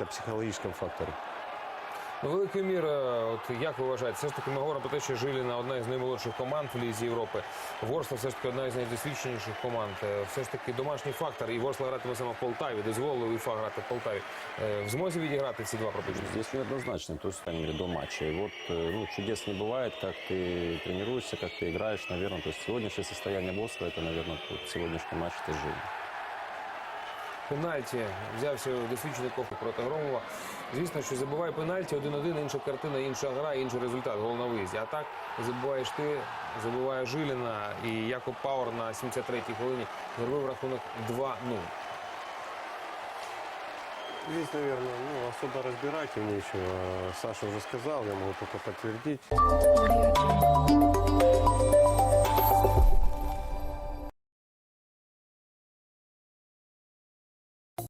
о психологическом факторе. Ну, великою мірою, от як ви вважаєте, все ж таки ми говоримо про те, що Жиліна одна із наймолодших команд в Лізі Європи. Ворсла все ж таки одна із найдосвідченіших команд. Е, Все ж таки домашній фактор, і Ворсла гратиме саме в Полтаві, дозволили УЄФА грати в Полтаві. Е, В змозі відіграти ці два пропущені. Здесь неоднозначно, то есть, по крайней мере, до матча. И вот э, ну, чудес не бывает, как ты тренируешься, как ты играешь, наверное. То есть сегодняшнее состояние Ворскла, это, наверное, вот сегодняшний матч ты жил. Пенальті взявся досвідчений кофе проти Громова. Звісно, що забиває пенальті, один-один, інша картина, інша гра, інший результат, гол на виїзді. А так забиваєш ти, забиває Жиліна і Якоб Пауер на 73-й хвилині зробив рахунок 2-0. Здесь, наверное, ну, особо разбирать нечего. Саша уже сказал, я могу только подтвердить.